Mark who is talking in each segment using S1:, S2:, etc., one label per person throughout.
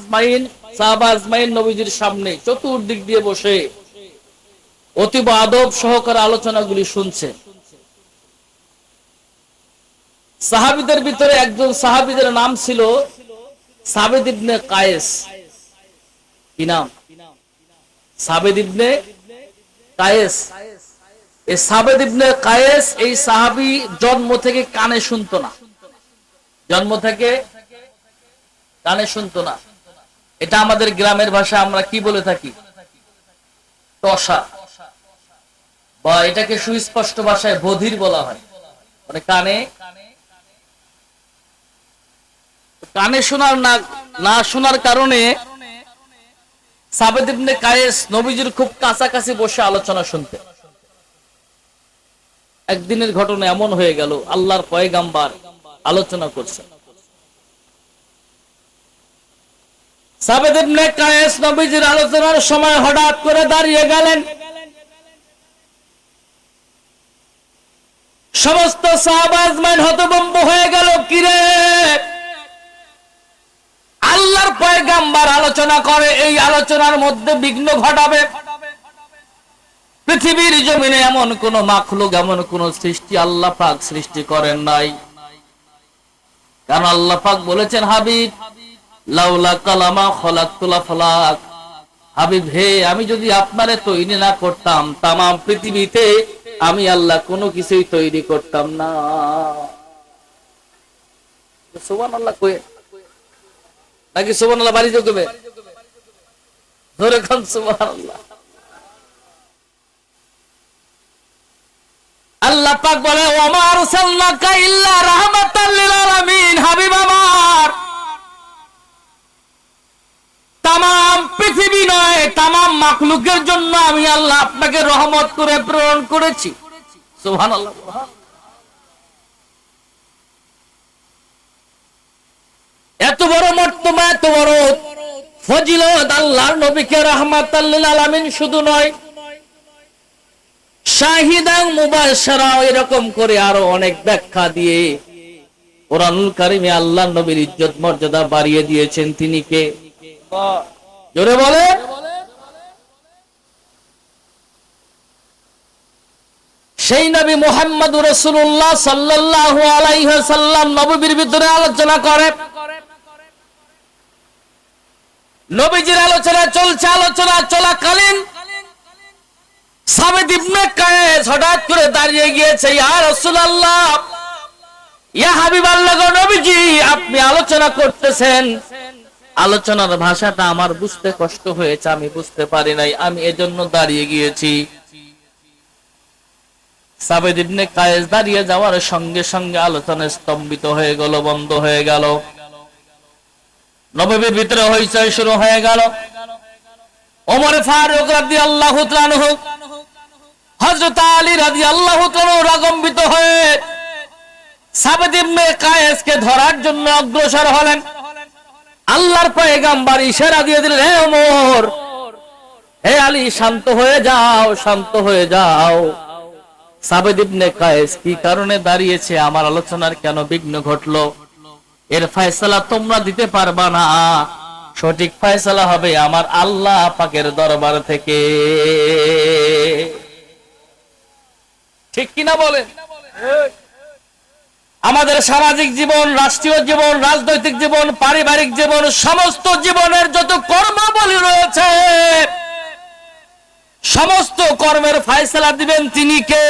S1: আজমাইন সাহাবা আজমাইন নবীজির সামনে চতুর্দিক দিয়ে বসে আদব সহকারে আলোচনাগুলি সাহাবিদের ভিতরে একজন সাহাবিদের নাম ছিল সাবেদ ইবনে কায়েস। কি নাম? সাবেদ ইবনে কায়েস। এই সাবেদ ইবনে কায়েস এই সাহাবি জন্ম থেকে কানে শুনতো না। জন্ম থেকে কানে শুনতো না। এটা আমাদের গ্রামের ভাষা, আমরা কি বলে থাকি? টসা বা এটাকে সুস্পষ্ট ভাষায় বধির বলা হয়। মানে কানে কানে শোনার না না শোনার কারণে সাবেদ ইবনে কায়েস নবীজির খুব কাছাকাছি বসে আলোচনা শুনতে। একদিনের ঘটনা এমন হয়ে গেল, আল্লাহর পয়গাম্বার আলোচনা করছে। সাবেদ আলোচনার সময় হঠাৎ করে দাঁড়িয়ে গেলেন। সমস্ত সাহাবাজমান হতবম্ব হয়ে গেল, কিরে? আল্লাহর পয়গাম্বার আলোচনা করে, এই আলোচনার মধ্যে বিঘ্ন ঘটাবে। পৃথিবীর জমিনে এমন কোন মাখলুক, এমন কোন সৃষ্টি আল্লাহ পাক সৃষ্টি করেন নাই। কারণ আল্লাহ পাক বলেছেন, হাবিব লাউলা কালামা খলাকুলা ফলাক। হাবিব, হে, আমি যদি আপনারে তৈরি না করতাম তাম পৃথিবীতে আমি আল্লাহ কোনো কিছুই তৈরি করতাম না। নাকি সুবান আল্লাহ বাড়ি যোগবে ধরে খান সুবান আল্লাহ আল্লাহ পাক বলে ওমার সাল্লাকা ইল্লা রাহমাতাল লিল আলামিন হাবিব আমার। পৃথিবী নয়, তামাম মাখলুকের জন্য আমি আল্লাহ আপনাকে রহমত করে প্রেরণ করেছি। সুবহানাল্লাহ। এত বড় মর্তমা এত বড় ফজিলত, আল্লাহর নবীকে রাহমাতাল লিল আলামিন শুধু নয়, শাহিদাং মুবাশশারা এরকম করে আরও অনেক ব্যাখ্যা দিয়ে কোরআনুল কারিমে আল্লাহ নবীর ইজ্জত মর্যাদা বাড়িয়ে দিয়েছেন। তিনি কে? জোরে বলে। সেই নবী মোহাম্মদ রসুল্লাহ সাল্লাহ আলাইসাল্লাম নবীর ভিতরে আলোচনা করে। নবীজির আলোচনা চলছে, আলোচনা চলাকালীন হঠাৎ করে দাঁড়িয়ে গিয়েছে, ইয়া রাসূলুল্লাহ, ইয়া নবীজি, আপনি আলোচনা করতেছেন আলোচনার ভাষাটা আমার বুঝতে কষ্ট হয়েছে, আমি বুঝতে পারি নাই, আমি এজন্য দাঁড়িয়ে গিয়েছি। দাঁড়িয়ে যাওয়ার সঙ্গে সঙ্গে আলোচনা স্তম্ভিত হয়ে গেল, বন্ধ হয়ে গেল। নবীর ভিতরে হইচই শুরু হয়ে গেল। ওমর ফারুক আলী রাগম্বিত হয়ে ধরার জন্য অগ্রসর হলেন। আল্লাহর পয়গাম্বার ইশারা দিয়ে দিলেন হে ওমর হে আলী শান্ত হয়ে যাও শান্ত হয়ে যাও। সাবেদ ইবনে কায়েস কি কারণে দাঁড়িয়েছে? আমার আলোচনার কেন বিঘ্ন ঘটলো? এর ফয়সালা তোমরা দিতে পারবা না। সঠিক ফয়সালা হবে আমার আল্লাহ পাকের দরবার থেকে। ঠিক কিনা বলে আমাদের সামাজিক জীবন, রাষ্ট্রীয় জীবন, রাজনৈতিক জীবন, পারিবারিক জীবন, সমস্ত জীবনের যত কর্মাবলী রয়েছে, সমস্ত কর্মের ফায়সালা দিবেন তিনি কে?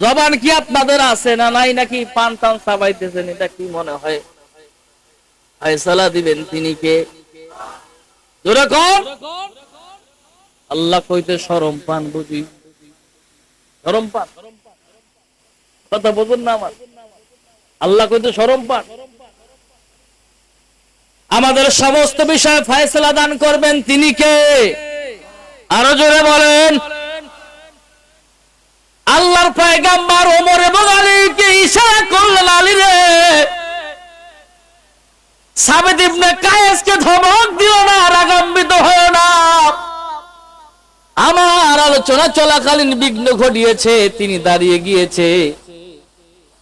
S1: জবান কি আপনাদের আছে না নাই নাকি পান টান সাবাইতেছেন? এটা কি মনে হয়? ফায়সালা দিবেন তিনি কে? জোরে কর আল্লাহ কইতে সরম পান বুঝি। সরম পান? কথা বুঝুন না আমার। আল্লাহ কইতে সরম পান আমাদের সমস্ত বিষয়ে ফয়সলা দান করবেন তিনি কে? আরও জোরে বলেন। আল্লাহর পয়গাম্বার ওমর এবং আলীকে ইশারা করলেন আলী রে। সাবেদ ইবনে কায়েসকে ধমক দিও না, রাগাম্বিত হয়েও না। আমার আলোচনা চলাকালীন বিঘ্ন ঘটিয়েছে, তিনি দাঁড়িয়ে গিয়েছে।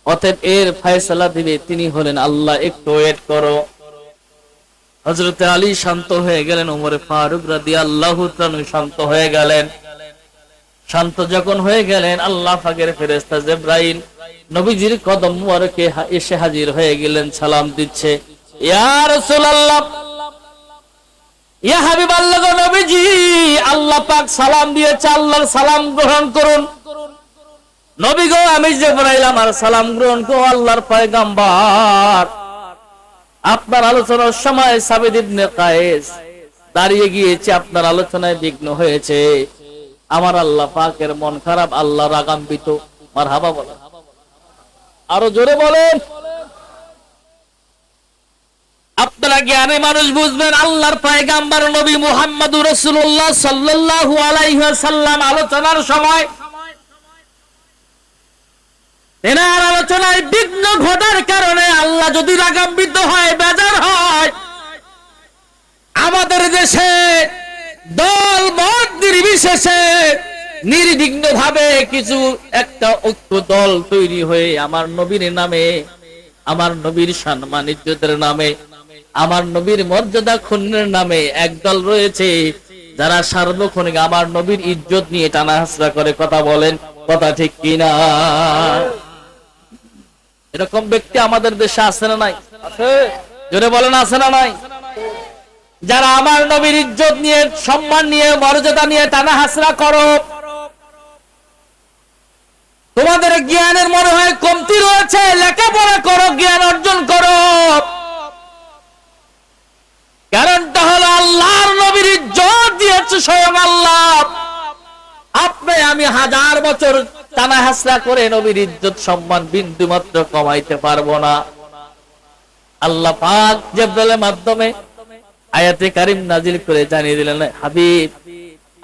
S1: অতএব এর ফয়সালা দিবে তিনি হলেন আল্লাহ, একটু ওয়েট করো। হজরতে আলী শান্ত হয়ে গেলেন, ওমরে ফারুক রাদি আল্লাহ শান্ত হয়ে গেলেন। শান্ত যখন হয়ে গেলেন, আল্লাহ ফাগের ফেরেস্তা জেব্রাইল নবীজির কদম মুবারকে এসে হাজির হয়ে গেলেন, সালাম দিচ্ছে। ইয়া রাসূলুল্লাহ, ইয়া হাবিবাল্লাহ গো নবীজি, আল্লাহ পাক সালাম দিয়েছে, আল্লাহর সালাম গ্রহণ করুন। নবী আমি জিবরাইল আমার সালাম গ্রহণ আল্লাহর পয়গাম্বার। আপনার আলোচনার সময় ইবনে কায়েস দাঁড়িয়ে গিয়েছে, আপনার আলোচনায় বিঘ্ন হয়েছে। আমার আল্লাহ পাকের মন খারাপ, আল্লাহ রাগাম্বিত মারহাবা বলেন। আরও জোরে বলেন। আপনারা মানুষ বুঝবেন, আল্লাহর নবী মুহাম্মদুর রাসূলুল্লাহ সাল্লাল্লাহু আলাইহি ওয়াসাল্লাম আলোচনার সময় এনার আলোচনায় বিঘ্ন ঘটার কারণে আল্লাহ যদি রাগান্বিত হয়, বেজার হয়, আমাদের দেশে দল মত নির্বিশেষে নির্বিঘ্ন ভাবে কিছু একটা ঐক্য দল তৈরি হয়ে আমার নবীর নামে, আমার নবীর সম্মান ইজ্জতের নামে, আমার নবীর মর্যাদা ক্ষুণ্ণের নামে একদল রয়েছে, যারা সার্বক্ষণিক আমার নবীর ইজ্জত নিয়ে টানা হাসরা করে কথা বলেন। কথা ঠিক কিনা? এরকম ব্যক্তি আমাদের দেশে আছে না নাই? জোরে বলেন, আছে না নাই? যারা আমার নবীর ইজ্জত নিয়ে, সম্মান নিয়ে, মর্যাদা নিয়ে টানা হাসরা করো। তোমাদের জ্ঞানের মনে হয় কমতি রয়েছে, লেখাপড়া করো, জ্ঞান অর্জন করো। কারণটা হলো আল্লাহর নবীর ইজ্জত দিয়েছে স্বয়ং আল্লাহ। আপনি আমি হাজার বছর টানা হাসরা করে নবীর ইজ্জত সম্মান বিন্দু মাত্র কমাইতে পারব না। আল্লাহ পাক জেব্রালের মাধ্যমে আয়াতে কারিম নাজিল করে জানিয়ে দিলেন, হাবিব,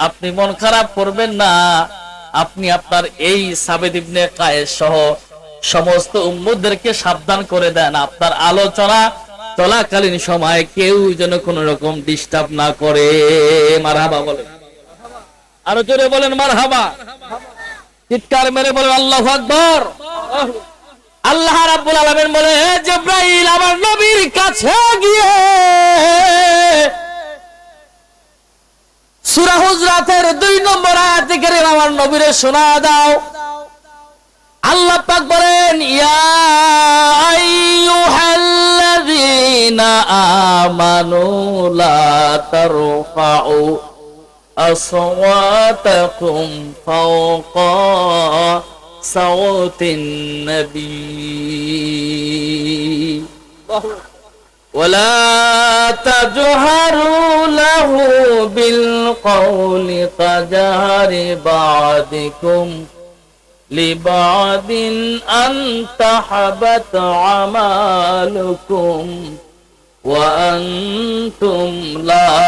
S1: আপনি মন খারাপ করবেন না, আপনি আপনার এই সাবেদ ইবনে কায়েস সহ সমস্ত উম্মতদেরকে সাবধান করে দেন। আপনার আলোচনা চলাকালীন সময় কেউ যেন কোন রকম ডিস্টার্ব না করে। মারহাবা বলে আরও জোরে বলেন, মারহাবা। চিৎকার মেরে বলেন, আল্লাহু আকবার। আল্লাহ রাব্বুল আলামিন বলে জিব্রাইল, আমার নবীর কাছে গিয়ে সূরা হুজরাতের 2 নম্বর আয়াতে করে আমার নবীরে শোনা দাও। আল্লাহ পাক বলেন, ইয়া আইয়ুহাল্লাযীনা আমানু লা তারফাউ। أصواتكم فوق صوت النبي. ولا تجهروا له بالقول كجهر بعضكم لبعض أن تحبط أعمالكم وأنتم لا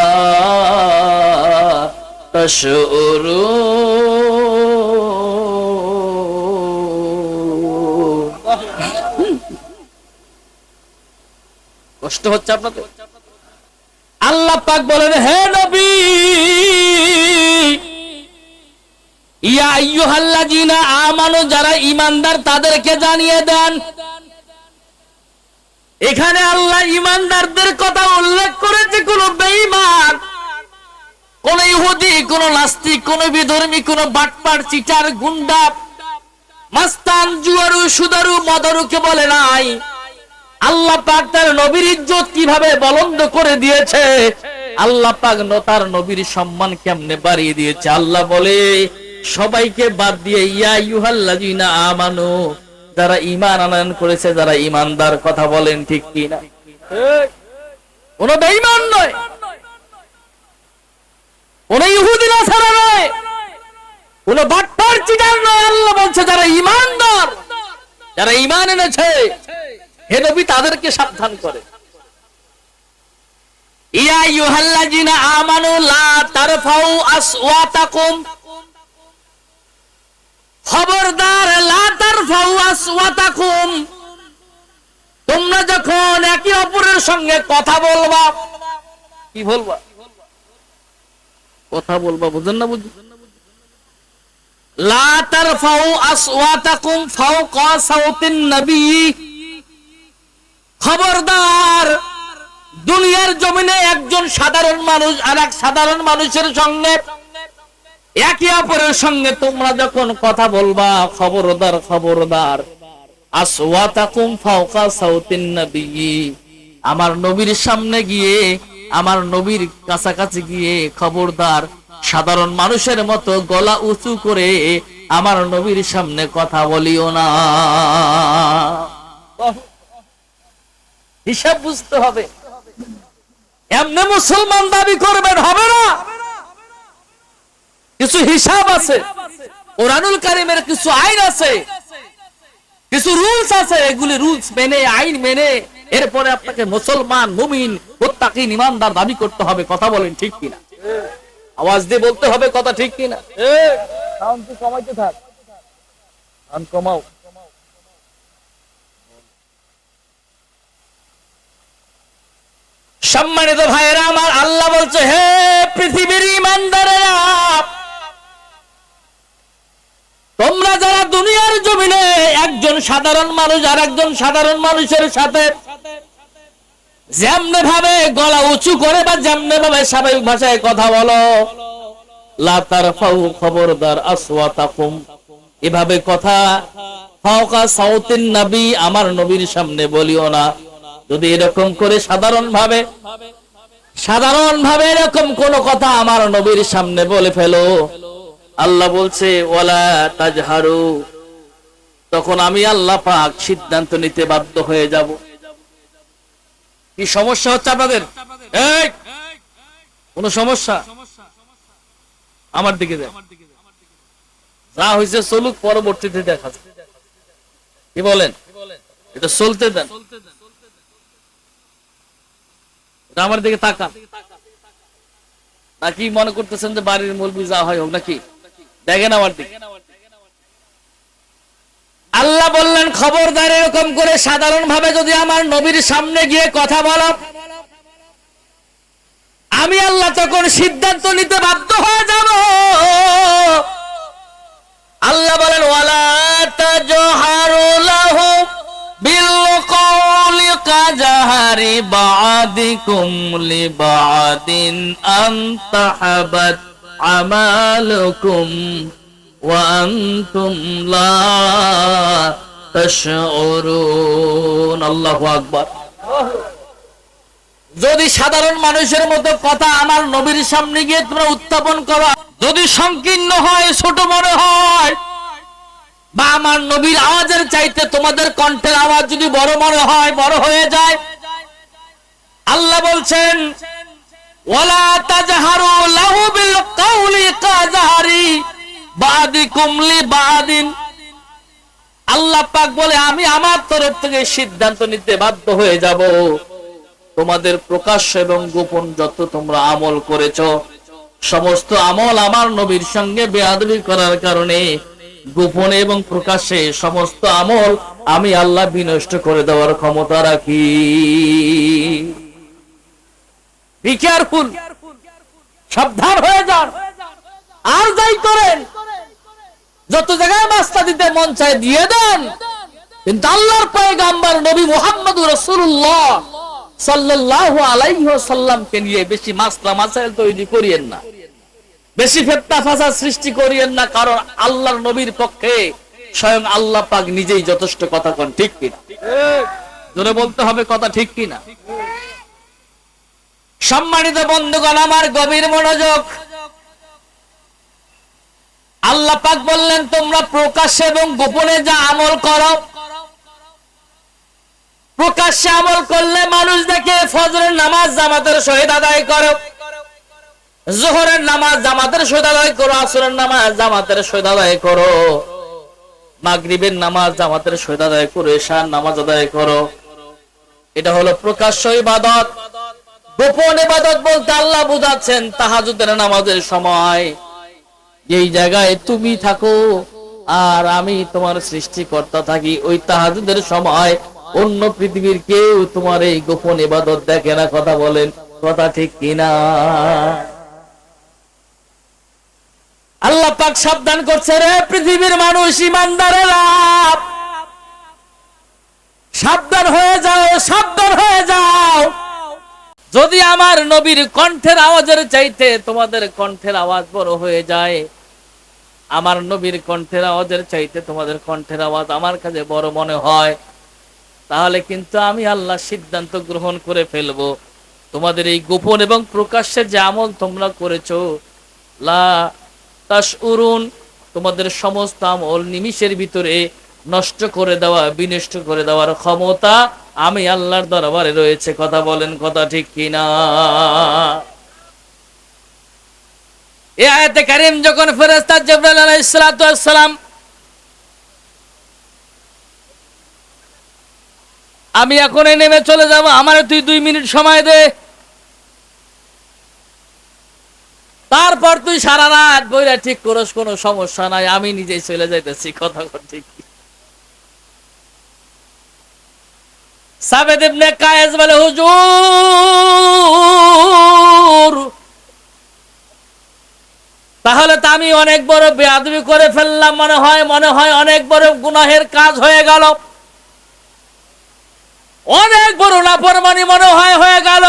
S1: কষ্ট হচ্ছে আপনাদের? আল্লাহ পাক বলেন, হে নবী! ইয়া আইয়ুহাল্লাযিনা আমানু, যারা ঈমানদার, তাদেরকে জানিয়ে দেন। এখানে আল্লাহ ঈমানদারদের কথা উল্লেখ করেছে কোন বেঈমান। কোন ইহুদি, কোন নাস্তিক, কোন বিধর্মী, কোন বাটপার, চিটার, গুন্ডা, মাস্তান, জুয়ারু, সুদারু, মদারুকে বলে নাই। আল্লাহ পাক তার নবীর ইজ্জত কীভাবে বলন্দ করে দিয়েছে? আল্লাহ পাক তার নবীর সম্মান কেমনে বাড়িয়ে দিয়েছে? আল্লাহ বলে, সবাইকে বাদ দিয়ে, ইয়া ইউহাল্লাযিনা আমানু, যারা ঈমান আনয়ন করেছে, যারা ঈমানদার, কথা বলেন ঠিক কি না কোন বেঈমান নয়। কোন ইহুদি নাসারা নয়। কোন বাটপার চিটার নয়, আল্লাহ বলছে, যারা ঈমানদার যারা ঈমান এনেছে, হে নবী, তাদেরকে সাবধান করে। ইয়া আমানু, লা তারফাউ আসওয়াতাকুম। খবরদার, লা তারফাউ আসওয়াতাকুম। তোমরা যখন একে অপরের সঙ্গে কথা বলবা, কি বলবা? কথা বলবা, বুঝেন না বুঝ লা তারফাউ আসওয়াতাকুম ফাওকা সাউতিন নবী। খবরদার, দুনিয়ার জমিনে একজন সাধারণ মানুষ আর এক সাধারণ মানুষের সঙ্গে, একে অপরের সঙ্গে তোমরা যখন কথা বলবা, খবরদার খবরদার। আসওয়াতাকুম ফাওকা সাউতিন নবী। আমার নবীর সামনে গিয়ে আমার নবীর কাছাকাছি গিয়ে খবরদার সাধারণ মানুষের মতো গলা উঁচু করে আমার নবীর সামনে কথা বলিও না। হিসাব বুঝতে হবে। এমনি মুসলমান দাবি করবেন হবে না? কিছু হিসাব আছে। কোরআনুল কারিমের কিছু আইন আছে। কিছু রুলস আছে এগুলি রুলস মেনে আইন মেনে এরপরে আপনাকে মুসলমান মুমিন প্রত্যাকিন ইমানদার দাবি করতে হবে কথা বলেন ঠিক কিনা? আওয়াজ দিয়ে বলতে হবে কথা ঠিক কিনা? সাউন্ড তো কমাইতে থাক। সাউন্ড কমাও। সম্মানিত ভাইয়েরা আমার আল্লাহ বলছে হে পৃথিবীর ইমানদারেরা তোমরা যারা দুনিয়ার জমিনে একজন সাধারণ মানুষ আর একজন সাধারণ মানুষের সাথে যেমনে ভাবে গলা উঁচু করে বা যেমনে ভাবে স্বাভাবিক ভাষায় কথা বলো। খবরদার আসওয়াতাকুম। এভাবে কথা সাউতিন নবী আমার নবীর সামনে বলিও না। যদি এরকম করে সাধারণ ভাবে সাধারণ ভাবে এরকম কোন কথা আমার নবীর সামনে বলে ফেলো। আল্লাহ বলছে, ওয়ালা তাজহারু। তখন আমি আল্লাহ পাক সিদ্ধান্ত নিতে বাধ্য হয়ে যাব। কি সমস্যা হচ্ছে আপনাদের? কোন সমস্যা? আমার দিকে যা হয়েছে চলুক, পরবর্তীতে দেখা কি বলেন? এটা চলতে দেন। আমার দিকে তাকান। নাকি মনে করতেছেন যে বাড়ির মুরগি যা হয় হোক নাকি? দেখেন আমার দিকে। আল্লাহ বললেন, খবরদার এরকম করে সাধারণ ভাবে যদি আমার নবীর সামনে গিয়ে কথা বলো। আমি আল্লাহ তখন সিদ্ধান্ত নিতে বাধ্য হয়ে যাব। আল্লাহ বলেন, ওয়ালা আনতুম লা তাশউরুন আল্লাহু আকবার। যদি সাধারণ মানুষের মতো কথা আমার নবীর সামনে গিয়ে তোমরা উত্থাপন করো, যদি সংকীর্ণ হয়, ছোট মনে হয়, বা আমার নবীর আওয়াজের চাইতে তোমাদের কণ্ঠের আওয়াজ যদি বড় মনে হয়, বড় হয়ে যায়, আল্লাহ বলছেন, ওয়ালা তাজহারু আল্লাহ পাক বলে, আমি আমার তরফ থেকে সিদ্ধান্ত নিতে বাধ্য হয়ে যাব। তোমাদের প্রকাশ্য এবং গোপন যত তোমরা আমল করেছ, সমস্ত আমল আমার নবীর সঙ্গে বেয়াদবি করার কারণে গোপনে এবং প্রকাশ্যে সমস্ত আমল আমি আল্লাহ বিনষ্ট করে দেওয়ার ক্ষমতা রাখি। সাবধান হয়ে যান। আর যাই করেন যত জায়গায় মাস্তা দিতে মন চায় দিয়ে দেন। কিন্তু আল্লাহর পয়গাম্বার নবী মোহাম্মদ রসুল্লাহ স্বয়ং আল্লাহ নিজেই যথেষ্ট কথা বলতে হবে কথা ঠিক সম্মানিত বন্ধুগণ, আমার গভীর মনোযোগ আল্লাহ পাক বললেন, তোমরা প্রকাশ্যে এবং গোপনে যা আমল করো, প্রকাশ্যে আমল করলে মানুষ দেখে ফজরের নামাজ জামাতের সহিত আদায় করো, জোহরের নামাজ জামাতের সহিত আদায় করো, আসরের নামাজ জামাতের সহিত আদায় করো, মাগরিবের নামাজ জামাতের সহিত আদায় করো, এশার নামাজ আদায় করো। এটা হলো প্রকাশ্য ইবাদত। গোপন ইবাদত বলতে আল্লাহ বুঝাচ্ছেন তাহাজুদের নামাজের সময়। এই জায়গায় তুমি থাকো, আর আমি তোমার সৃষ্টিকর্তা থাকি। ওই তাহাজুদের সময় অন্য পৃথিবীর কেউ তোমার এই গোপন ইবাদত দেখে না, কথা বলেন, কথা ঠিক কিনা? আল্লাহ পাক সাবধান করছে রে পৃথিবীর মানুষ, ইমানদারেরা। সাবধান হয়ে যাও, সাবধান হয়ে যাও। যদি আমার নবীর কণ্ঠের আওয়াজের চাইতে তোমাদের কণ্ঠের আওয়াজ বড় হয়ে যায় আমার নবীর কণ্ঠের আওয়াজের চাইতে তোমাদের কণ্ঠের আওয়াজ আমার কাছে বড় মনে হয়। তাহলে কিন্তু আমি আল্লাহ সিদ্ধান্ত গ্রহণ করে ফেলব। তোমাদের এই গোপন এবং প্রকাশ্যে যে আমল তোমরা করেছ, লা তাশউরুন, তোমাদের সমস্ত আমল নিমিষের ভিতরে নষ্ট করে দেওয়া, বিনষ্ট করে দেওয়ার ক্ষমতা আমি আল্লাহর দরবারে রয়েছে। কথা বলেন, কথা ঠিক কিনা? এ আয়াতে কারিম যখন ফেরেস্তা জিবরাইল আলাইহিস সালাতু আমি এখন এই নেমে চলে যাব, আমার তুই দুই মিনিট সময় দে। তারপর তুই সারা রাত বইরা ঠিক করস, কোনো সমস্যা নাই, আমি নিজেই চলে যাইতেছি, কথা কর ঠিক। সাবেদ ইবনে কায়েস বলে, হুজুর তাহলে তো আমি অনেক বড় বেয়াদবি করে ফেললাম, মনে হয় মনে হয় অনেক বড় গুনাহের কাজ হয়ে গেল। অনেক বড় নাফরমানি মনে হয় হয়ে গেল।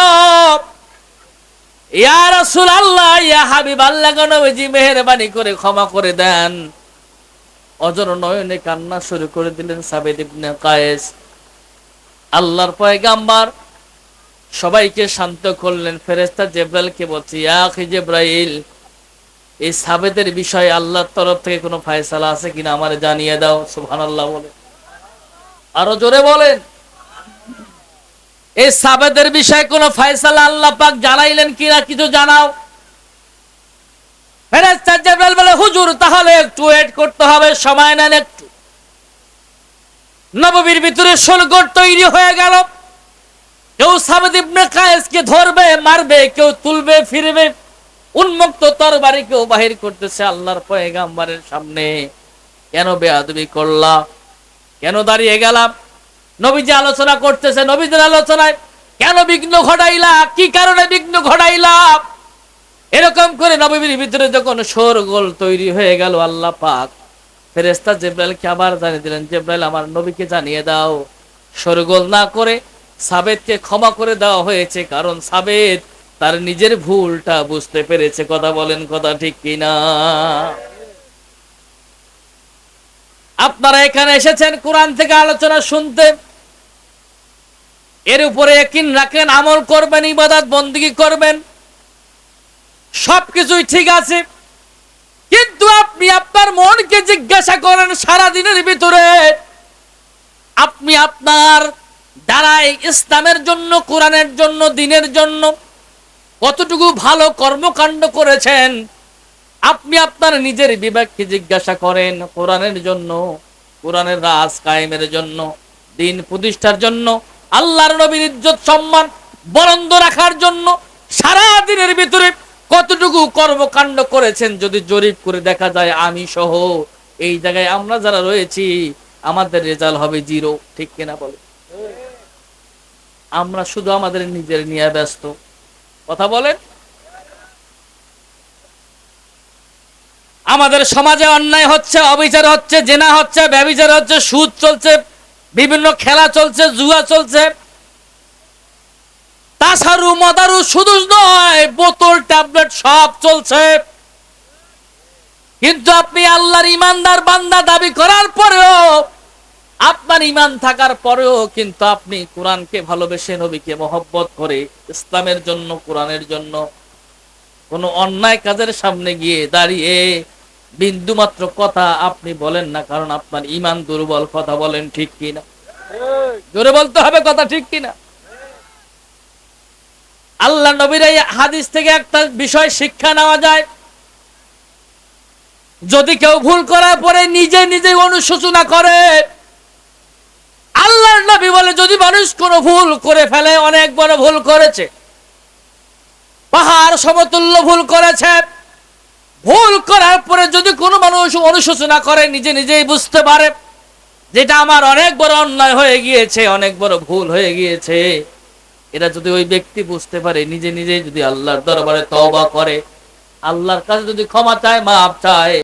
S1: সবাইকে শান্ত করলেন। ফেরেস্তা জেব্রাইলকে বলছে, ইয়া আখি জেব্রাইল এই সাবেদের বিষয়ে আল্লাহর তরফ থেকে কোনো ফায়সালা আছে কিনা আমারে জানিয়ে দাও, সুবহানাল্লাহ বলে। আরও জোরে বলেন। এই সাবেদের বিষয়ে কোনো ফয়সালা আল্লাহ পাক জানাইলেন কিনা কিছু জানাও। বলে, হুজুর, তাহলে একটু ওয়েট করতে হবে, সময় নেন একটু। নববীর ভিতরে সলগট তৈরি হয়ে গেল। কেউ সাবেদ ইবনে কায়েসকে ধরবে, মারবে, কেউ তুলবে, ফিরবে। উন্মুক্ত তরবারি কেউ বাহির করতেছে আল্লাহর পয়গাম্বারের সামনে। কেন বেয়াদবি করলা? কেন দাঁড়িয়ে গেলাম? নবীজি আলোচনা করতেছে নবীদের আলোচনায়, কেন বিঘ্ন ঘটাইলা? কি কারণে বিঘ্ন ঘটাইলা? এরকম করে নবীর ভিতরে যখন শোরগোল তৈরি হয়ে গেল আল্লাহ পাক ফেরেস্তা জেব্রাইলকে আবার জানিয়ে দিলেন, জেব্রাইল, আমার নবীকে জানিয়ে দাও। শোরগোল না করে সাবেদকে ক্ষমা করে দেওয়া হয়েছে, কারণ সাবেদ তার নিজের ভুলটা বুঝতে পেরেছে, কথা বলেন কথা ঠিক কিনা? আপনারা এখানে এসেছেন কোরআন থেকে আলোচনা শুনতে। এর উপরে একিন রাখেন, আমল করবেন, ইবাদত বন্দিগি করবেন। সবকিছুই ঠিক আছে। কিন্তু আপনি আপনার মনকে জিজ্ঞাসা করেন সারা দিনের ভিতরে, আপনি আপনার দ্বারাই ইসলামের জন্য, কোরআনের জন্য, দিনের জন্য কতটুকু ভালো কর্মকাণ্ড করেছেন? আপনি আপনার নিজের বিবেককে জিজ্ঞাসা করেন কোরআনের জন্য, কোরআনের রাজ কায়েমের জন্য, দিন প্রতিষ্ঠার জন্য, আল্লাহর নবীর ইজ্জত সম্মান বরন্দ রাখার জন্য, সারা দিনের ভিতরে কতটুকু কর্মকাণ্ড করেছেন যদি জরিপ করে দেখা যায় আমি সহ। এই জায়গায় আমরা যারা রয়েছি, আমাদের রেজাল্ট হবে জিরো, ঠিক কিনা বলে আমরা শুধু আমাদের নিজের নিয়ে ব্যস্ত। কথা বলেন। আমাদের সমাজে অন্যায় হচ্ছে, অবিচার হচ্ছে, জেনা হচ্ছে, ব্যবিচার হচ্ছে, সুদ চলছে, বিভিন্ন খেলা চলছে, জুয়া চলছে। তাছাড়ু মদারু শুধু নয়, বোতল, ট্যাবলেট সব চলছে। কিন্তু আপনি আল্লাহর ইমানদার বান্দা দাবি করার পরেও আপনার ইমান থাকার পরেও কিন্তু আপনি কোরআনকে ভালোবেসে নবীকে মহব্বত করে ইসলামের জন্য, কোরআনের জন্য কোনো অন্যায় কাজের সামনে গিয়ে দাঁড়িয়ে বিন্দু মাত্র কথা আপনি বলেন না, কারণ আপনার ইমান দুর্বল, কথা বলেন ঠিক কিনা? জোরে বলতে হবে কথা ঠিক কিনা? আল্লাহ নবীর এই হাদিস থেকে একটা বিষয় শিক্ষা নেওয়া যায়। যদি কেউ ভুল করার পরে নিজে নিজে অনুশোচনা করে আল্লাহর নবী বলে, যদি মানুষ কোনো ভুল করে ফেলে, অনেক বড় ভুল করেছে। পাহাড় সমতুল্য ভুল করেছে। ভুল করার পরে যদি কোনো মানুষ অনুশোচনা করে, নিজে নিজেই বুঝতে পারে, যেটা আমার অনেক বড় অন্যায় হয়ে গিয়েছে, অনেক বড় ভুল হয়ে গিয়েছে। এটা যদি ওই ব্যক্তি বুঝতে পারে, নিজে নিজেই যদি আল্লাহর দরবারে তওবা করে, আল্লাহর কাছে যদি ক্ষমা চায় মাপ চায়।